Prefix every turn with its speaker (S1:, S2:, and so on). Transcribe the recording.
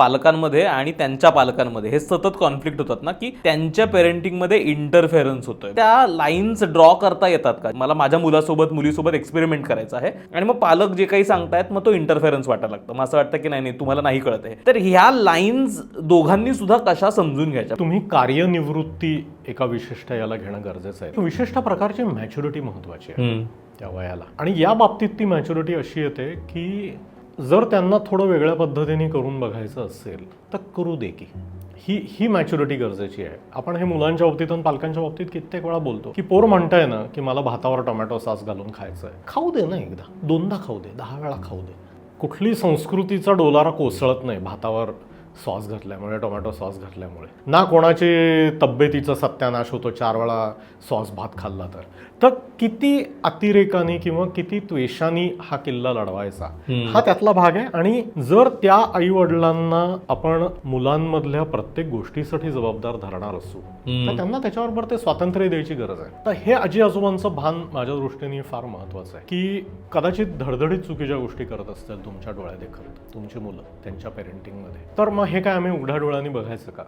S1: पालकांमध्ये आणि त्यांच्या पालकांमध्ये हे सतत कॉन्फ्लिक्ट होतात ना की त्यांच्या पेरेंटिंगमध्ये इंटरफेरन्स होतोय. त्या लाईन्स ड्रॉ करता येतात का? मला माझ्या मुलासोबत मुलीसोबत एक्सपेरिमेंट करायचं आहे आणि मग पालक जे काही सांगतायत मग तो इंटरफेरन्स वाटायला लागतं. मग असं वाटतं की नाही नाही तुम्हाला नाही कळत आहे. तर ह्या लाईन्स दोघांनी सुद्धा कशा समजून घ्यायच्या?
S2: तुम्ही कार्यनिवृत्ती एका विशिष्ट याला घेणं गरजेचं आहे. विशिष्ट प्रकारची मॅच्युरिटी महत्वाची आहे. त्या वयाला. आणि या बाबतीत ती मॅच्युरिटी अशी येते की जर त्यांना थोडं वेगळ्या पद्धतीने करून बघायचं असेल तर करू दे की. ही ही मॅच्युरिटी गरजेची आहे. आपण हे मुलांच्या बाबतीत आणि पालकांच्या बाबतीत कित्येक वेळा बोलतो की पोर म्हणताय ना की मला भातावर टोमॅटो सॉस घालून खायचं आहे खाऊ दे ना एकदा. दोनदा खाऊ दे. दहा वेळा खाऊ दे. कुठली संस्कृतीचा डोलारा कोसळत नाही भातावर सॉस घातल्यामुळे टोमॅटो सॉस घातल्यामुळे. ना कोणाची तब्येतीचा सत्यानाश होतो चार वेळा सॉस भात खाल्ला तर. तर किती अतिरेकाने किंवा किती त्वेषाने हा किल्ला लढवायचा? हा त्यातला भाग आहे. आणि जर त्या आई वडिलांना आपण मुलांमधल्या प्रत्येक गोष्टीसाठी जबाबदार धरणार असू तर त्यांना त्याच्याबरोबर ते स्वातंत्र्य द्यायची गरज आहे. तर हे आजी आजोबांचं भान माझ्या दृष्टीने फार महत्वाचं आहे. की कदाचित धडधडीत चुकीच्या गोष्टी करत असतील तुमच्या डोळ्यादेखत तुमची मुलं त्यांच्या पेरेंटिंगमध्ये तर मग हे काय आम्ही उघड्या डोळ्यांनी बघायचं का?